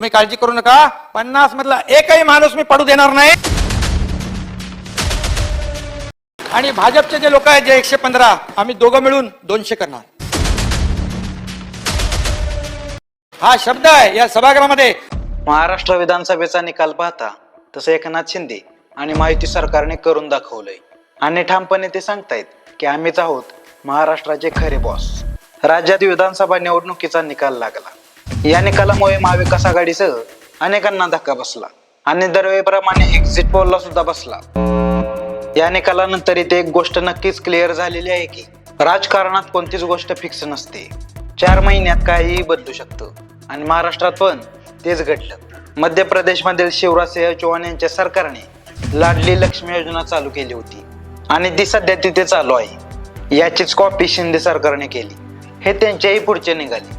तुम्ही काळजी करू नका. पन्नास मधला एकही माणूस मी पडू देणार नाही. आणि भाजपचे जे लोक आहेत जे एकशे पंधरा आम्ही दोघं मिळून दोनशे करणार. हा शब्द आहे या सभागृहामध्ये. महाराष्ट्र विधानसभेचा निकाल पाहता तसं एकनाथ शिंदे आणि माहिती सरकारने करून दाखवलंय. आणि ठामपणे ते सांगतायत की आम्हीच आहोत महाराष्ट्राचे खरे बॉस राज्यात विधानसभा निवडणुकीचा निकाल लागला. या निकालामुळे महाविकास आघाडीसह अनेकांना धक्का बसला. आणि दरवेळेप्रमाणे एक्झिट पोलला सुद्धा बसला. या निकालानंतर इथे एक गोष्ट नक्कीच क्लिअर झालेली आहे की राजकारणात कोणतीच गोष्ट फिक्स नसते. चार महिन्यात काहीही बदलू शकतं. आणि महाराष्ट्रात पण तेच घडलं. मध्य प्रदेशमधील शिवराज सिंह चौहान यांच्या सरकारने लाडली लक्ष्मी योजना चालू केली होती. आणि ती सध्या तिथे चालू आहे. याचीच कॉपी शिंदे सरकारने केली. हे त्यांच्याही पुढचे निघाले.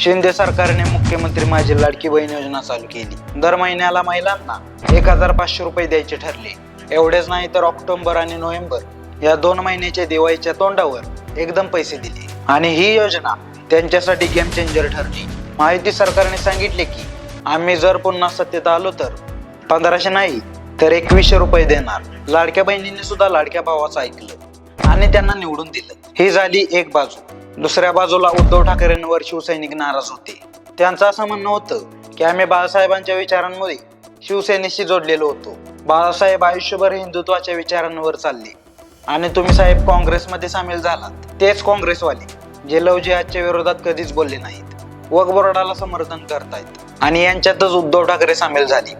शिंदे सरकारने मुख्यमंत्री माझी लाडकी बहीण योजना चालू केली. दर महिन्याला महिलांना एक हजार पाचशे रुपये द्यायचे ठरले. एवढेच नाही तर ऑक्टोबर आणि नोव्हेंबर या दोन महिन्याच्या दिवाळीच्या तोंडावर एकदम पैसे दिले. आणि ही योजना त्यांच्यासाठी गेम चेंजर ठरली. माहिती सरकारने सांगितले की आम्ही जर पुन्हा सत्तेत आलो तर पंधराशे नाही तर एकवीसशे रुपये देणार. लाडक्या बहिणींनी सुद्धा लाडक्या भावाचं ऐकलं आणि त्यांना निवडून दिलं. ही झाली एक बाजू. दुसऱ्या बाजूला उद्धव ठाकरेंवर शिवसैनिक नाराज होते. त्यांचं असं म्हणणं होतं की आम्ही बाळासाहेबांच्या विचारांमुळे शिवसेनेशी जोडलेलो होतो. बाळासाहेब आयुष्यभर हिंदुत्वाच्या विचारांवर चालले. आणि तुम्ही साहेब काँग्रेसमध्ये सामील झालात. तेच काँग्रेसवाले जे लव जिहादच्या विरोधात कधीच बोलले नाहीत. वक बोर्डाला समर्थन करतायत. आणि यांच्यातच उद्धव ठाकरे सामील झाले.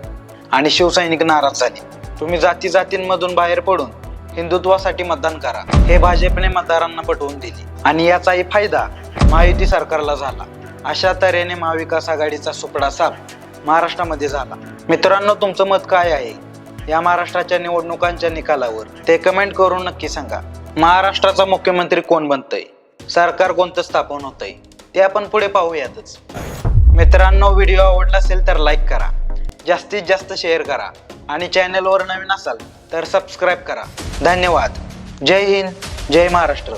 आणि शिवसैनिक नाराज झाले. तुम्ही जाती जातींमधून बाहेर पडून हिंदुत्वासाठी मतदान करा. हे भाजपने मतदारांना पटवून दिली. आणि याचाही फायदा महायुती सरकारला झाला. अशा तऱ्हेने महाविकास आघाडीचा सुपडा साप महाराष्ट्रामध्ये झाला. मित्रांनो तुमचं मत काय आहे? या महाराष्ट्राच्या निवडणुकांच्या निकालावर ते कमेंट करून नक्की सांगा. महाराष्ट्राचा मुख्यमंत्री कोण बनतंय? सरकार कोणतं स्थापन होतंय? ते आपण पुढे पाहूयातच. मित्रांनो व्हिडिओ आवडला असेल तर लाईक करा. जास्तीत जास्त शेअर करा. आणि चॅनलवर नवीन असाल तर सबस्क्राईब करा. धन्यवाद. जय हिंद जय महाराष्ट्र.